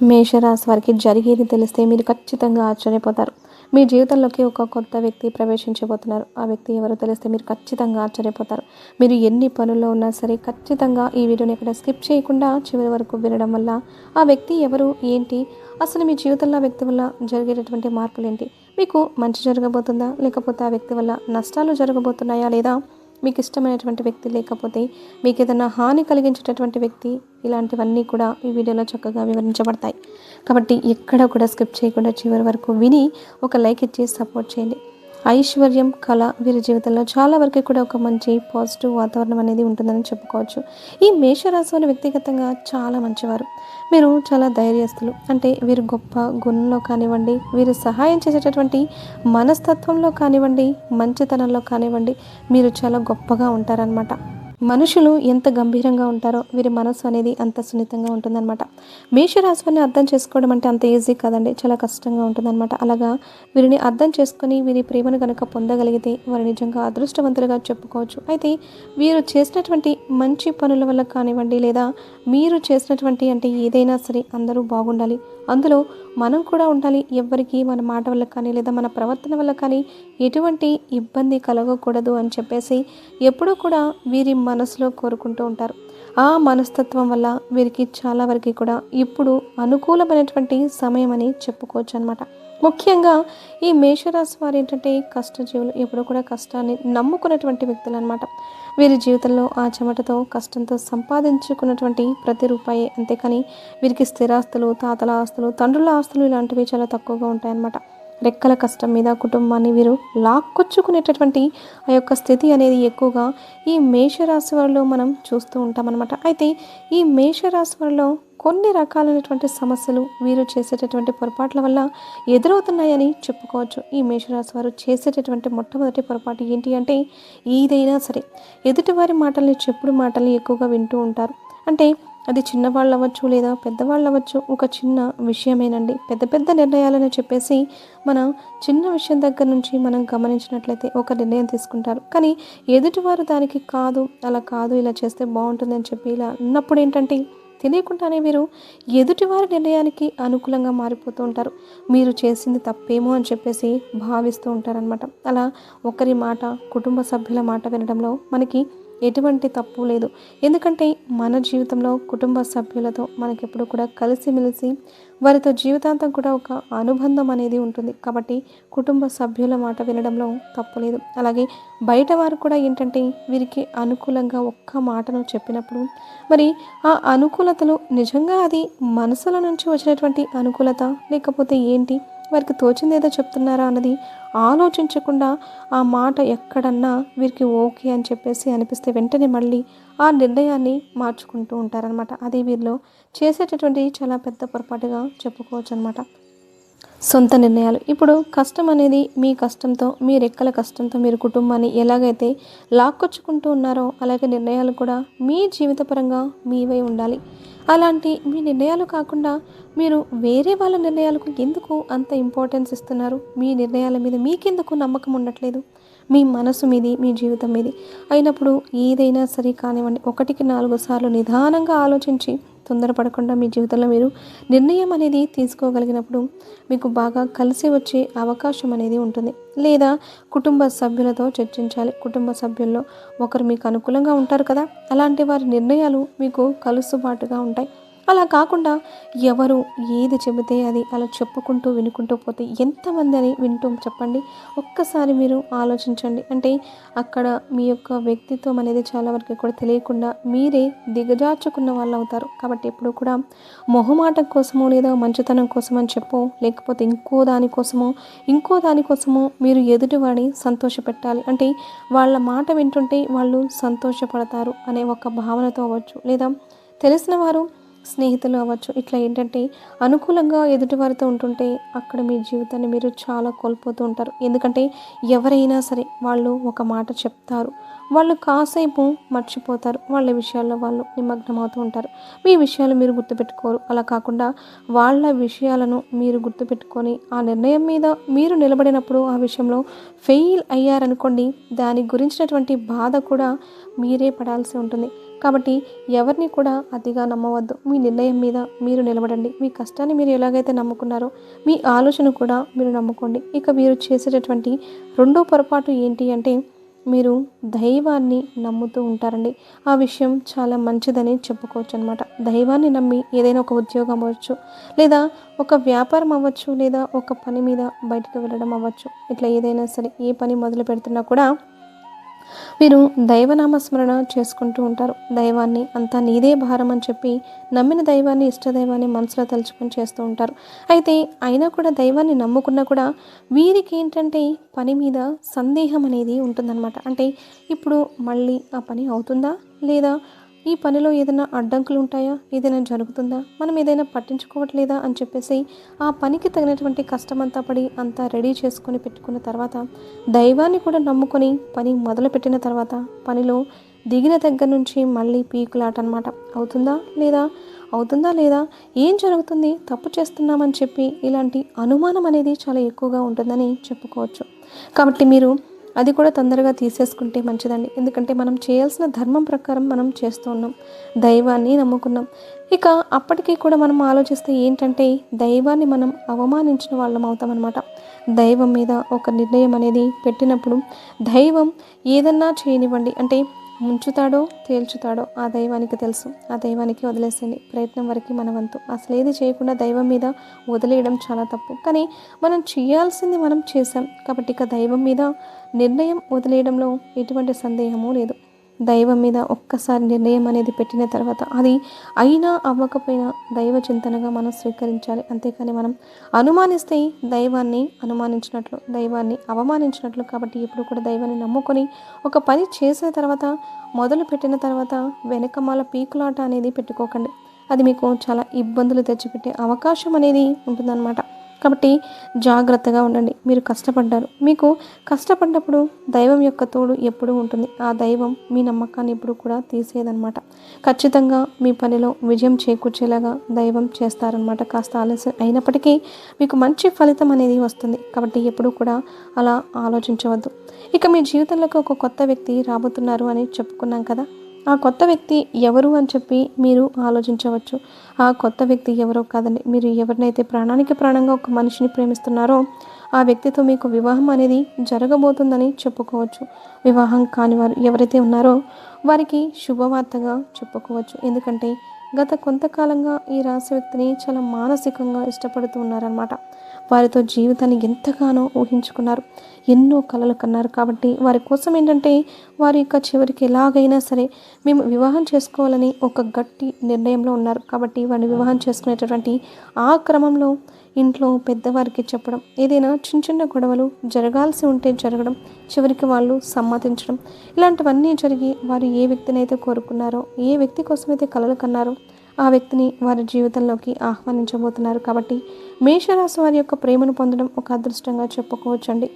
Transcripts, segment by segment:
మేషరాశి వారికి జరిగేది తెలిస్తే మీరు ఖచ్చితంగా ఆశ్చర్యపోతారు. మీ జీవితంలోకి ఒక కొత్త వ్యక్తి ప్రవేశించబోతున్నారు. ఆ వ్యక్తి ఎవరో తెలిస్తే మీరు ఖచ్చితంగా ఆశ్చర్యపోతారు. మీరు ఎన్ని పనుల్లో ఉన్నా సరే ఖచ్చితంగా ఈ వీడియోని ఇక్కడ స్కిప్ చేయకుండా చివరి వరకు వినడం వల్ల ఆ వ్యక్తి ఎవరు ఏంటి అసలు మీ జీవితంలో ఆ వ్యక్తి వల్ల జరిగేటటువంటి మార్పులు ఏంటి మీకు మంచి జరగబోతుందా లేకపోతే ఆ వ్యక్తి వల్ల నష్టాలు జరగబోతున్నాయా లేదా మీకు ఇష్టమైనటువంటి వ్యక్తి లేకపోతే మీకు ఏదైనా హాని కలిగించేటటువంటి వ్యక్తి ఇలాంటివన్నీ కూడా ఈ వీడియోలో చక్కగా వివరించబడతాయి. కాబట్టి ఎక్కడ కూడా స్కిప్ చేయకుండా చివరి వరకు విని ఒక లైక్ ఇచ్చి సపోర్ట్ చేయండి. ఐశ్వర్యం కళ వీరి జీవితంలో చాలా వరకు కూడా ఒక మంచి పాజిటివ్ వాతావరణం అనేది ఉంటుందని చెప్పుకోవచ్చు. ఈ మేషరాశి వారు వ్యక్తిగతంగా చాలా మంచివారు. మీరు చాలా ధైర్యస్తులు. అంటే వీరు గొప్ప గుణంలో కానివ్వండి వీరు సహాయం చేసేటటువంటి మనస్తత్వంలో కానివ్వండి మంచితనంలో కానివ్వండి మీరు చాలా గొప్పగా ఉంటారనమాట మనుషులు ఎంత గంభీరంగా ఉంటారో వీరి మనసు అనేది అంత సున్నితంగా ఉంటుందన్నమాట. మేషరాశిని అర్థం చేసుకోవడం అంటే అంత ఈజీ కాదండి. చాలా కష్టంగా ఉంటుందన్నమాట. అలాగా వీరిని అర్థం చేసుకొని వీరి ప్రేమను కనుక పొందగలిగితే వారు నిజంగా అదృష్టవంతులుగా చెప్పుకోవచ్చు. అయితే వీరు చేసినటువంటి మంచి పనుల వల్ల కానివ్వండి లేదా మీరు చేసినటువంటి అంటే ఏదైనా సరే అందరూ బాగుండాలి. అందులో మనం కూడా ఉండాలి. ఎవ్వరికి మన మాట వల్ల కానీ లేదా మన ప్రవర్తన వల్ల కానీ ఎటువంటి ఇబ్బంది కలగకూడదు అని చెప్పేసి ఎప్పుడూ కూడా వీరి మనసులో కోరుకుంటూ ఉంటారు. ఆ మనస్తత్వం వల్ల వీరికి చాలా వరకు కూడా ఇప్పుడు అనుకూలమైనటువంటి సమయం అని చెప్పుకోవచ్చు అనమాట ముఖ్యంగా ఈ మేషరాశి వారు ఏంటంటే కష్టజీవులు ఎప్పుడూ కూడా కష్టాన్ని నమ్ముకున్నటువంటి వ్యక్తులు అనమాట వీరి జీవితంలో ఆ చెమటతో కష్టంతో సంపాదించుకున్నటువంటి ప్రతి రూపాయి అంతేకాని వీరికి స్థిరాస్తులు తాతల ఆస్తులు తండ్రుల ఆస్తులు ఇలాంటివి చాలా తక్కువగా ఉంటాయన్నమాట. రెక్కల కష్టం మీద కుటుంబాన్ని వీరు లాక్కొచ్చుకునేటటువంటి ఆ యొక్క స్థితి అనేది ఎక్కువగా ఈ మేషరాశి వారిలో మనం చూస్తూ ఉంటామన్నమాట. అయితే ఈ మేషరాశి వారిలో కొన్ని రకాలైనటువంటి సమస్యలు వీరు చేసేటటువంటి పొరపాట్ల వల్ల ఎదురవుతున్నాయని చెప్పుకోవచ్చు. ఈ మేషరాశి వారు చేసేటటువంటి మొట్టమొదటి పొరపాటు ఏంటి అంటే ఏదైనా సరే ఎదుటివారి మాటల్ని చెప్పుడు మాటల్ని ఎక్కువగా వింటూ ఉంటారు. అంటే అది చిన్నవాళ్ళు అవ్వచ్చు లేదా పెద్దవాళ్ళు అవ్వచ్చు ఒక చిన్న విషయమేనండి. పెద్ద పెద్ద నిర్ణయాలని చెప్పేసి మన చిన్న విషయం దగ్గర నుంచి మనం గమనించినట్లయితే ఒక నిర్ణయం తీసుకుంటారు. కానీ ఎదుటివారు దానికి కాదు అలా కాదు ఇలా చేస్తే బాగుంటుందని చెప్పి ఇలా అన్నప్పుడు ఏంటంటే తెలియకుండానే మీరు ఎదుటివారి నిర్ణయానికి అనుకూలంగా మారిపోతూ ఉంటారు. మీరు చేసింది తప్పేమో అని చెప్పేసి భావిస్తూ ఉంటారనమాట అలా ఒకరి మాట కుటుంబ సభ్యుల మాట వినడంలో మనకి ఎటువంటి తప్పు లేదు. ఎందుకంటే మన జీవితంలో కుటుంబ సభ్యులతో మనకెప్పుడు కూడా కలిసిమెలిసి వారితో జీవితాంతం కూడా ఒక అనుబంధం అనేది ఉంటుంది. కాబట్టి కుటుంబ సభ్యుల మాట వినడంలో తప్పు లేదు. అలాగే బయట వారు కూడా ఏంటంటే వీరికి అనుకూలంగా ఒక్క మాటను చెప్పినప్పుడు మరి ఆ అనుకూలతలు నిజంగా అది మనసుల నుంచి వచ్చినటువంటి అనుకూలత లేకపోతే ఏంటి? వారికి తోచిందేదో చెప్తున్నారా అన్నది ఆలోచించకుండా ఆ మాట ఎక్కడన్నా వీరికి ఓకే అని చెప్పేసి అనిపిస్తే వెంటనే మళ్ళీ ఆ నిర్ణయాన్ని మార్చుకుంటూ ఉంటారనమాట అది వీరిలో చేసేటటువంటి చాలా పెద్ద పొరపాటుగా చెప్పుకోవచ్చు అనమాట సొంత నిర్ణయాలు. ఇప్పుడు కష్టం అనేది మీ కష్టంతో మీ రెక్కల కష్టంతో మీరు కుటుంబాన్ని ఎలాగైతే లాక్కొచ్చుకుంటూ ఉన్నారో అలాగే నిర్ణయాలు కూడా మీ జీవితపరంగా మీవై ఉండాలి. అలాంటి మీ నిర్ణయాలు కాకుండా మీరు వేరే వాళ్ళ నిర్ణయాలకు ఎందుకు అంత ఇంపార్టెన్స్ ఇస్తున్నారు? మీ నిర్ణయాల మీద మీకెందుకు నమ్మకం ఉండట్లేదు? మీ మనసు మీది మీ జీవితం మీది. అయినప్పుడు ఏదైనా సరే కానివ్వండి ఒకటికి నాలుగు సార్లు నిదానంగా ఆలోచించి తొందరపడకుండా మీ జీవితంలో మీరు నిర్ణయం అనేది తీసుకోగలిగినప్పుడు మీకు బాగా కలిసి వచ్చే అవకాశం అనేది ఉంటుంది. లేదా కుటుంబ సభ్యులతో చర్చించాలి. కుటుంబ సభ్యుల్లో ఒకరు మీకు అనుకూలంగా ఉంటారు కదా? అలాంటి వారి నిర్ణయాలు మీకు కలుసుబాటుగా ఉంటాయి. అలా కాకుండా ఎవరు ఏది చెబితే అది అలా చెప్పుకుంటూ వినుకుంటూ పోతే ఎంతమంది అని వింటూ చెప్పండి. ఒక్కసారి మీరు ఆలోచించండి. అంటే అక్కడ మీ యొక్క వ్యక్తిత్వం అనేది చాలా వరకు కూడా తెలియకుండా మీరే దిగజార్చుకున్న వాళ్ళు అవుతారు. కాబట్టి ఎప్పుడు కూడా మొహమాటం కోసమో లేదా మంచితనం కోసం అని చెప్పో లేకపోతే ఇంకో దానికోసమో ఇంకో దానికోసమో మీరు ఎదుటివాడిని సంతోషపెట్టాలి. అంటే వాళ్ళ మాట వింటుంటే వాళ్ళు సంతోషపడతారు అనే ఒక భావనతో అవ్వచ్చు. లేదా తెలిసిన వారు స్నేహితులు అవ్వచ్చు. ఇట్లా ఏంటంటే అనుకూలంగా ఎదుటివారితో ఉంటుంటే అక్కడ మీ జీవితాన్ని మీరు చాలా కోల్పోతూ ఉంటారు. ఎందుకంటే ఎవరైనా సరే వాళ్ళు ఒక మాట చెప్తారు. వాళ్ళు కాసేపు మర్చిపోతారు. వాళ్ళ విషయాల్లో వాళ్ళు నిమగ్నమవుతూ ఉంటారు. మీ విషయాలు మీరు గుర్తుపెట్టుకోరు. అలా కాకుండా వాళ్ళ విషయాలను మీరు గుర్తుపెట్టుకొని ఆ నిర్ణయం మీద మీరు నిలబడినప్పుడు ఆ విషయంలో ఫెయిల్ అయ్యారనుకోండి దాని గురించినటువంటి బాధ కూడా మీరే పడాల్సి ఉంటుంది. కాబట్టి ఎవరిని కూడా అతిగా నమ్మవద్దు. మీ నిర్ణయం మీద మీరు నిలబడండి. మీ కష్టాన్ని మీరు ఎలాగైతే నమ్ముకున్నారో మీ ఆలోచన కూడా మీరు నమ్ముకోండి. ఇక మీరు చేసేటటువంటి రెండో పొరపాటు ఏంటి అంటే మీరు దైవాన్ని నమ్ముతూ ఉంటారండి. ఆ విషయం చాలా మంచిదని చెప్పుకోవచ్చు అనమాట దైవాన్ని నమ్మి ఏదైనా ఒక ఉద్యోగం అవ్వచ్చు లేదా ఒక వ్యాపారం అవ్వచ్చు లేదా ఒక పని మీద బయటకు వెళ్ళడం అవ్వచ్చు ఇట్లా ఏదైనా సరే ఏ పని మొదలు పెడుతున్నా కూడా వీరు దైవనామస్మరణ చేసుకుంటూ ఉంటారు. దైవాన్ని అంతా నీదే భారం అని చెప్పి నమ్మిన దైవాన్ని ఇష్టదైవాన్ని మనసులో తలుచుకొని చేస్తూ ఉంటారు. అయితే అయినా కూడా దైవాన్ని నమ్ముకున్నా కూడా వీరికి ఏంటంటే పని మీద సందేహం అనేది ఉంటుందన్నమాట. అంటే ఇప్పుడు మళ్ళీ ఆ పని అవుతుందా? లేదా ఈ పనిలో ఏదైనా అడ్డంకులు ఉంటాయా ఏదైనా జరుగుతుందా? మనం ఏదైనా పట్టించుకోవట్లేదా? అని చెప్పేసి ఆ పనికి తగినటువంటి కష్టమంతా పడి అంతా రెడీ చేసుకొని పెట్టుకున్న తర్వాత దైవాన్ని కూడా నమ్ముకొని పని మొదలుపెట్టిన తర్వాత పనిలో దిగిన దగ్గర నుంచి మళ్ళీ పీకులాట అనమాట అవుతుందా లేదా? అవుతుందా లేదా? ఏం జరుగుతుంది? తప్పు చేస్తున్నామని చెప్పి ఇలాంటి అనుమానం అనేది చాలా ఎక్కువగా ఉంటుందని చెప్పుకోవచ్చు. కాబట్టి మీరు అది కూడా తొందరగా తీసేసుకుంటే మంచిదండి. ఎందుకంటే మనం చేయాల్సిన ధర్మం ప్రకారం మనం చేస్తూ ఉన్నాం. దైవాన్ని నమ్ముకున్నాం. ఇక అప్పటికీ కూడా మనం ఆలోచిస్తే ఏంటంటే దైవాన్ని మనం అవమానించిన వాళ్ళం అవుతామన్నమాట దైవం మీద ఒక నిర్ణయం అనేది పెట్టినప్పుడు దైవం ఏదన్నా చేయనివ్వండి. అంటే ముంచుతాడో తేల్చుతాడో ఆ దైవానికి తెలుసు. ఆ దైవానికి వదిలేసింది ప్రయత్నం వరకు మన వంతు అసలు ఏది చేయకుండా దైవం మీద వదిలేయడం చాలా తప్పు. కానీ మనం చేయాల్సింది మనం చేసాం కాబట్టి ఇక దైవం మీద నిర్ణయం వదిలేయడంలో ఎటువంటి సందేహము లేదు. దైవం మీద ఒక్కసారి నిర్ణయం అనేది పెట్టిన తర్వాత అది అయినా అవ్వకపోయినా దైవ చింతనగా మనం స్వీకరించాలి. అంతేకాని మనం అనుమానిస్తే దైవాన్ని అనుమానించినట్లు దైవాన్ని అవమానించినట్లు కాబట్టి ఎప్పుడు కూడా దైవాన్ని నమ్ముకొని ఒక పని చేసిన తర్వాత మొదలు పెట్టిన తర్వాత వెనకమాల పీకులాట అనేది పెట్టుకోకండి. అది మీకు చాలా ఇబ్బందులు తెచ్చిపెట్టే అవకాశం అనేది ఉంటుందన్నమాట. కాబట్టి జాగ్రత్తగా ఉండండి. మీరు కష్టపడ్డారు. మీకు కష్టపడ్డప్పుడు దైవం యొక్క తోడు ఎప్పుడూ ఉంటుంది. ఆ దైవం మీ నమ్మకాన్ని ఎప్పుడు కూడా తీసేదనమాట ఖచ్చితంగా మీ పనిలో విజయం చేకూర్చేలాగా దైవం చేస్తారనమాట కాస్త ఆలస్యం అయినప్పటికీ మీకు మంచి ఫలితం అనేది వస్తుంది. కాబట్టి ఎప్పుడూ కూడా అలా ఆలోచించవద్దు. ఇక మీ జీవితంలోకి ఒక కొత్త వ్యక్తి రాబోతున్నారు అని చెప్పుకున్నాం కదా. ఆ కొత్త వ్యక్తి ఎవరు అని చెప్పి మీరు ఆలోచించవచ్చు. ఆ కొత్త వ్యక్తి ఎవరో కాదండి. మీరు ఎవరినైతే ప్రాణానికి ప్రాణంగా ఒక మనిషిని ప్రేమిస్తున్నారో ఆ వ్యక్తితో మీకు వివాహం అనేది జరగబోతుందని చెప్పుకోవచ్చు. వివాహం కాని వారు ఎవరైతే ఉన్నారో వారికి శుభవార్తగా చెప్పుకోవచ్చు. ఎందుకంటే గత కొంతకాలంగా ఈ రాశి వ్యక్తిని చాలా మానసికంగా ఇష్టపడుతూ ఉన్నారనమాట వారితో జీవితాన్ని ఎంతగానో ఊహించుకున్నారు. ఎన్నో కలలు కన్నారు. కాబట్టి వారి కోసం ఏంటంటే వారి యొక్క చివరికి ఎలాగైనా సరే మేము వివాహం చేసుకోవాలని ఒక గట్టి నిర్ణయంలో ఉన్నారు. కాబట్టి వారిని వివాహం చేసుకునేటటువంటి ఆ క్రమంలో ఇంట్లో పెద్దవారికి చెప్పడం ఏదైనా చిన్న చిన్న గొడవలు జరగాల్సి ఉంటే జరగడం చివరికి వాళ్ళు సమ్మతించడం ఇలాంటివన్నీ జరిగి వారు ఏ వ్యక్తినైతే కోరుకున్నారో ఏ వ్యక్తి కోసమైతే కలలు కన్నారో ఆ వ్యక్తిని వారి జీవితంలోకి ఆహ్వానించబోతున్నారు. కాబట్టి మేషరాశి వారి యొక్క ప్రేమను పొందడం ఒక అదృష్టంగా చెప్పుకోవచ్చండి.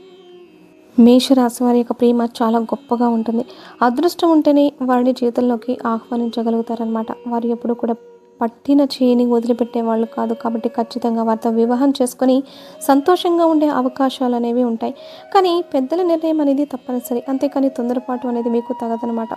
మేషరాశి వారి యొక్క ప్రేమ చాలా గొప్పగా ఉంటుంది. అదృష్టం ఉంటేనే వారిని జీవితంలోకి ఆహ్వానించగలుగుతారనమాట వారు ఎప్పుడు కూడా పట్టిన చేయిని వదిలిపెట్టే వాళ్ళు కాదు. కాబట్టి ఖచ్చితంగా వారితో వివాహం చేసుకొని సంతోషంగా ఉండే అవకాశాలు అనేవి ఉంటాయి. కానీ పెద్దల నిర్ణయం అనేది తప్పనిసరి. అంతేకాని తొందరపాటు అనేది మీకు తగదనమాట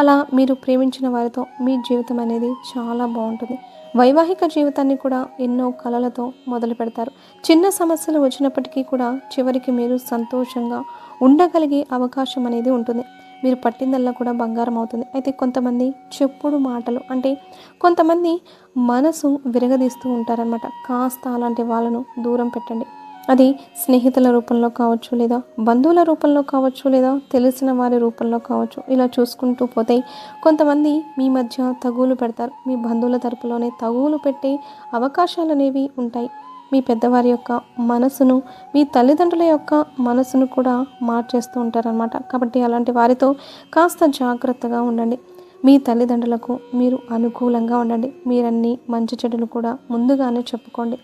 అలా మీరు ప్రేమించిన వారితో మీ జీవితం అనేది చాలా బాగుంటుంది. వైవాహిక జీవితాన్ని కూడా ఎన్నో కళలతో మొదలు పెడతారు. చిన్న సమస్యలు వచ్చినప్పటికీ కూడా చివరికి మీరు సంతోషంగా ఉండగలిగే అవకాశం అనేది ఉంటుంది. మీరు పట్టిందల్లా కూడా బంగారం అవుతుంది. అయితే కొంతమంది చెప్పుడు మాటలు అంటే కొంతమంది మనసు విరగదీస్తూ ఉంటారనమాట కాస్త అలాంటి వాళ్ళను దూరం పెట్టండి. అది స్నేహితుల రూపంలో కావచ్చు లేదా బంధువుల రూపంలో కావచ్చు లేదా తెలిసిన వారి రూపంలో కావచ్చు. ఇలా చూసుకుంటూ పోతే కొంతమంది మీ మధ్య తగులు పెడతారు. మీ బంధువుల తరపులోనే తగులు పెట్టే అవకాశాలు అనేవి ఉంటాయి. మీ పెద్దవారి యొక్క మనసును మీ తల్లిదండ్రుల యొక్క మనసును కూడా మార్చేస్తూ ఉంటారనమాట కాబట్టి అలాంటి వారితో కాస్త జాగ్రత్తగా ఉండండి. మీ తల్లిదండ్రులకు మీరు అనుకూలంగా ఉండండి. మీరన్ని మంచి చెడులు కూడా ముందుగానే చెప్పుకోండి.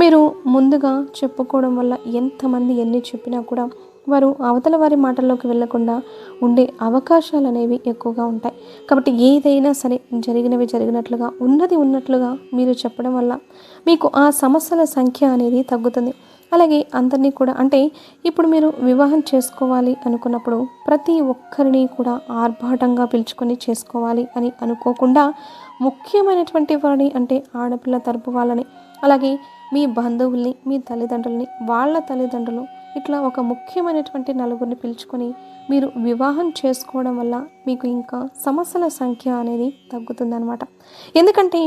మీరు ముందుగా చెప్పుకోవడం వల్ల ఎంతమంది ఎన్ని చెప్పినా కూడా వారు అవతల వారి మాటల్లోకి వెళ్ళకుండా ఉండే అవకాశాలు అనేవి ఎక్కువగా ఉంటాయి. కాబట్టి ఏదైనా సరే జరిగినవి జరిగినట్లుగా ఉన్నది ఉన్నట్లుగా మీరు చెప్పడం వల్ల మీకు ఆ సమస్యల సంఖ్య అనేది తగ్గుతుంది. అలాగే అందరినీ కూడా అంటే ఇప్పుడు మీరు వివాహం చేసుకోవాలి అనుకున్నప్పుడు ప్రతి ఒక్కరిని కూడా ఆర్భాటంగా పిలుచుకొని చేసుకోవాలి అని అనుకోకుండా ముఖ్యమైనటువంటి వారిని అంటే ఆడపిల్ల తరపు వాళ్ళని అలాగే మీ బంధువుల్ని మీ తల్లిదండ్రుల్ని వాళ్ళ తల్లిదండ్రులు ఇట్లా ఒక ముఖ్యమైనటువంటి నలుగురిని పిలుచుకొని మీరు వివాహం చేసుకోవడం వల్ల మీకు ఇంకా సమస్యల సంఖ్య అనేది తగ్గుతుందన్నమాట. ఎందుకంటే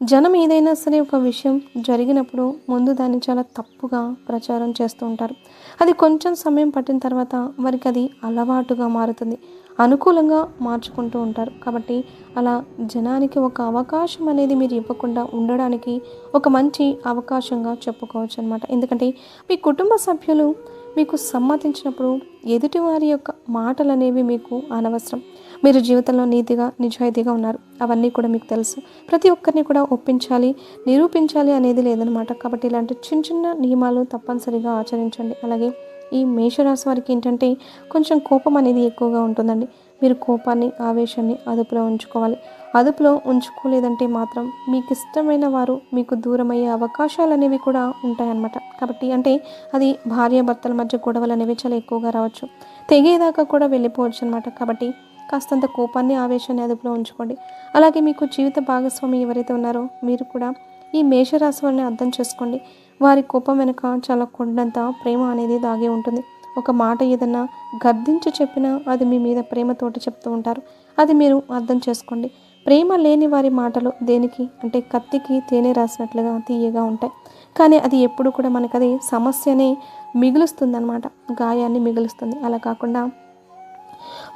జనం ఏదైనా సరే ఒక విషయం జరిగినప్పుడు ముందు దాన్ని చాలా తప్పుగా ప్రచారం చేస్తూ ఉంటారు. అది కొంచెం సమయం పట్టిన తర్వాత వారికి అది అలవాటుగా మారుతుంది. అనుకూలంగా మార్చుకుంటూ ఉంటారు. కాబట్టి అలా జనానికి ఒక అవకాశం అనేది మీరు ఇవ్వకుండా ఉండడానికి ఒక మంచి అవకాశంగా చెప్పుకోవచ్చు అనమాట ఎందుకంటే మీ కుటుంబ సభ్యులు మీకు సమ్మతించినప్పుడు ఎదుటివారి యొక్క మాటలు అనేవి మీకు అనవసరం. మీరు జీవితంలో నీతిగా నిజాయితీగా ఉన్నారు. అవన్నీ కూడా మీకు తెలుసు. ప్రతి ఒక్కరిని కూడా ఒప్పించాలి నిరూపించాలి అనేది లేదనమాట కాబట్టి ఇలాంటి చిన్న చిన్న నియమాలు తప్పనిసరిగా ఆచరించండి. అలాగే ఈ మేషరాశి వారికి ఏంటంటే కొంచెం కోపం అనేది ఎక్కువగా ఉంటుందండి. మీరు కోపాన్ని ఆవేశాన్ని అదుపులో ఉంచుకోవాలి. అదుపులో ఉంచుకోలేదంటే మాత్రం మీకు ఇష్టమైన వారు మీకు దూరమయ్యే అవకాశాలు అనేవి కూడా ఉంటాయన్నమాట. కాబట్టి అంటే అది భార్యాభర్తల మధ్య గొడవలు అనేవి చాలా ఎక్కువగా రావచ్చు. తెగేదాకా కూడా వెళ్ళిపోవచ్చు అనమాట కాబట్టి కాస్తంత కోపాన్ని ఆవేశాన్ని అదుపులో ఉంచుకోండి. అలాగే మీకు జీవిత భాగస్వామి ఎవరైతే ఉన్నారో మీరు కూడా ఈ మేషరాశి వారిని అర్థం చేసుకోండి. వారి కోపం వెనుక చాలా కొండంత ప్రేమ అనేది దాగి ఉంటుంది. ఒక మాట ఏదన్నా గర్దించి చెప్పినా అది మీ మీద ప్రేమతోటి చెప్తూ ఉంటారు. అది మీరు అర్థం చేసుకోండి. ప్రేమ లేని వారి మాటలు దేనికి? అంటే కత్తికి తేనె రాసినట్లుగా తీయగా ఉంటాయి. కానీ అది ఎప్పుడు కూడా మనకు అది సమస్యనే మిగులుస్తుంది అనమాట గాయాన్ని మిగులుస్తుంది. అలా కాకుండా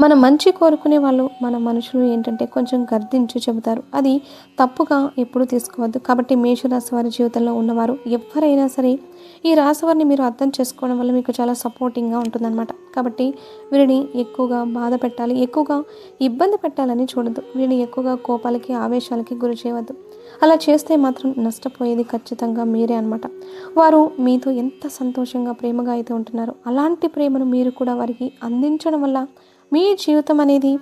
మన మంచి కోరుకునే వాళ్ళు మన మనుషులు ఏంటంటే కొంచెం గర్దించి చెబుతారు. అది తప్పుగా ఎప్పుడు తీసుకోవద్దు. కాబట్టి మేషరాశి వారి జీవితంలో ఉన్నవారు ఎవరైనా సరే ఈ రాశి వారిని మీరు అర్థం చేసుకోవడం వల్ల మీకు చాలా సపోర్టింగ్గా ఉంటుందన్నమాట. కాబట్టి వీరిని ఎక్కువగా బాధ పెట్టాలి ఎక్కువగా ఇబ్బంది పెట్టాలని చూడద్దు. వీరిని ఎక్కువగా కోపాలకి ఆవేశాలకి గురి చేయవద్దు. అలా చేస్తే మాత్రం నష్టపోయేది ఖచ్చితంగా మీరే అనమాట వారు మీతో ఎంత సంతోషంగా ప్రేమగా అయితే ఉంటున్నారో అలాంటి ప్రేమను మీరు కూడా వారికి అందించడం వల్ల మీ జీవితం అనేది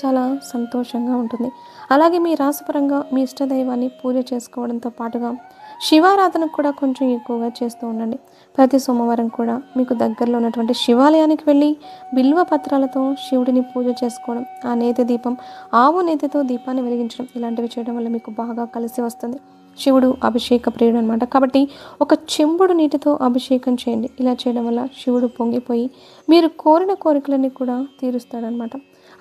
చాలా సంతోషంగా ఉంటుంది. అలాగే మీ రాసపరంగా మీ ఇష్టదైవాన్ని పూజ చేసుకోవడంతో పాటుగా శివారాధన కూడా కొంచెం ఎక్కువగా చేస్తూ ఉండండి. ప్రతి సోమవారం కూడా మీకు దగ్గరలో ఉన్నటువంటి శివాలయానికి వెళ్ళి బిల్వ పత్రాలతో శివుడిని పూజ చేసుకోవడం ఆ నేతి దీపం ఆవు నేతితో దీపాన్ని వెలిగించడం ఇలాంటివి చేయడం వల్ల మీకు బాగా కలిసి వస్తుంది. శివుడు అభిషేక ప్రియుడు అనమాట కాబట్టి ఒక చెంబుడు నీటితో అభిషేకం చేయండి. ఇలా చేయడం వల్ల శివుడు పొంగిపోయి మీరు కోరిన కోరికలన్నీ కూడా తీరుస్తాడనమాట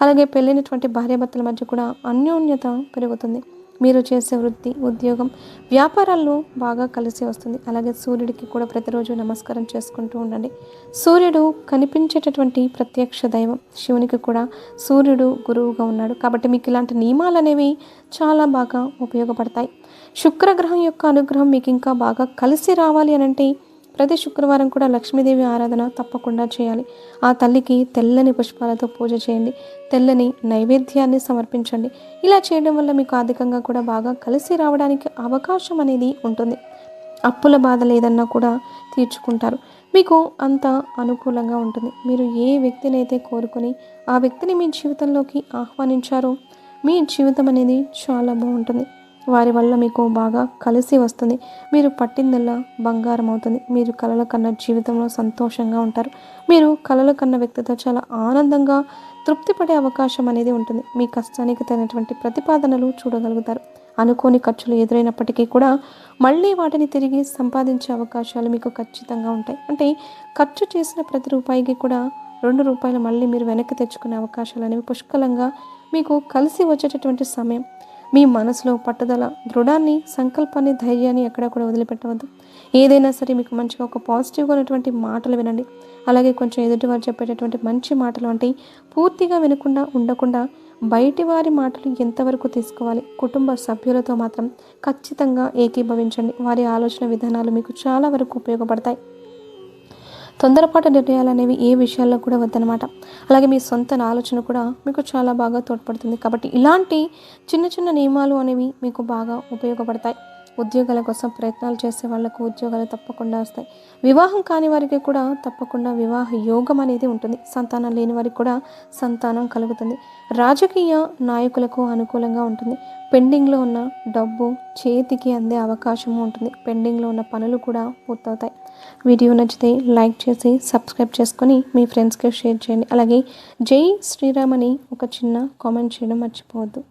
అలాగే పెళ్ళైనటువంటి భార్యాభర్తల మధ్య కూడా అన్యోన్యత పెరుగుతుంది. మీరు చేసే వృత్తి ఉద్యోగం వ్యాపారాల్లో బాగా కలిసి వస్తుంది. అలాగే సూర్యుడికి కూడా ప్రతిరోజు నమస్కారం చేసుకుంటూ ఉండండి. సూర్యుడు కనిపించేటటువంటి ప్రత్యక్ష దైవం. శివునికి కూడా సూర్యుడు గురువుగా ఉన్నాడు. కాబట్టి మీకు ఇలాంటి నియమాలు అనేవి చాలా బాగా ఉపయోగపడతాయి. శుక్రగ్రహం యొక్క అనుగ్రహం మీకు ఇంకా బాగా కలిసి రావాలి అని అంటే ప్రతి శుక్రవారం కూడా లక్ష్మీదేవి ఆరాధన తప్పకుండా చేయాలి. ఆ తల్లికి తెల్లని పుష్పాలతో పూజ చేయండి. తెల్లని నైవేద్యాన్ని సమర్పించండి. ఇలా చేయడం వల్ల మీకు ఆర్థికంగా కూడా బాగా కలిసి రావడానికి అవకాశం అనేది ఉంటుంది. అప్పుల బాధ లేదన్నా కూడా తీర్చుకుంటారు. మీకు అంత అనుకూలంగా ఉంటుంది. మీరు ఏ వ్యక్తిని అయితే కోరుకొని ఆ వ్యక్తిని మీ జీవితంలోకి ఆహ్వానించారో మీ జీవితం అనేది చాలా బాగుంటుంది. వారి వల్ల మీకు బాగా కలిసి వస్తుంది. మీరు పట్టిందల్లా బంగారం అవుతుంది మీరు కలల కన్న జీవితంలో సంతోషంగా ఉంటారు. మీరు కలల కన్న వ్యక్తితో చాలా ఆనందంగా తృప్తిపడే అవకాశం అనేది ఉంటుంది. మీ కష్టానికి తగినటువంటి ప్రతిపాదనలు చూడగలుగుతారు. అనుకోని ఖర్చులు ఎదురైనప్పటికీ కూడా మళ్ళీ వాటిని తిరిగి సంపాదించే అవకాశాలు మీకు ఖచ్చితంగా ఉంటాయి. అంటే ఖర్చు చేసిన ప్రతి రూపాయికి కూడా రెండు రూపాయలు మళ్ళీ మీరు వెనక్కి తెచ్చుకునే అవకాశాలు అనేవి పుష్కలంగా మీకు కలిసి వచ్చేటటువంటి సమయం. మీ మనసులో పట్టుదల దృఢాన్ని సంకల్పాన్ని ధైర్యాన్ని ఎక్కడా కూడా వదిలిపెట్టవద్దు. ఏదైనా సరే మీకు మంచిగా ఒక పాజిటివ్గా ఉన్నటువంటి మాటలు వినండి. అలాగే కొంచెం ఎదుటివారు చెప్పేటటువంటి మంచి మాటలు అంటే పూర్తిగా వినకుండా ఉండకుండా బయటి వారి మాటలు ఎంతవరకు తీసుకోవాలి? కుటుంబ సభ్యులతో మాత్రం ఖచ్చితంగా ఏకీభవించండి. వారి ఆలోచన విధానాలు మీకు చాలా వరకు ఉపయోగపడతాయి. తొందరపాటు నిర్ణయాలు అనేవి ఏ విషయాల్లో కూడా వద్దనమాట అలాగే మీ సొంత ఆలోచన కూడా మీకు చాలా బాగా తోడ్పడుతుంది. కాబట్టి ఇలాంటి చిన్న చిన్న నియమాలు అనేవి మీకు బాగా ఉపయోగపడతాయి. ఉద్యోగాల కోసం ప్రయత్నాలు చేసే వాళ్ళకు ఉద్యోగాలు తప్పకుండా వస్తాయి. వివాహం కాని వారికి కూడా తప్పకుండా వివాహ యోగం అనేది ఉంటుంది. సంతానం లేని వారికి కూడా సంతానం కలుగుతుంది. రాజకీయ నాయకులకు అనుకూలంగా ఉంటుంది. పెండింగ్లో ఉన్న డబ్బు చేతికి అందే అవకాశము ఉంటుంది. పెండింగ్లో ఉన్న పనులు కూడా పూర్తవుతాయి. వీడియో నచ్చితే లైక్ చేసి సబ్స్క్రైబ్ చేసుకొని మీ ఫ్రెండ్స్కి షేర్ చేయండి. అలాగే జై శ్రీరామ్ అని ఒక చిన్న కామెంట్ చేయడం మర్చిపోవద్దు.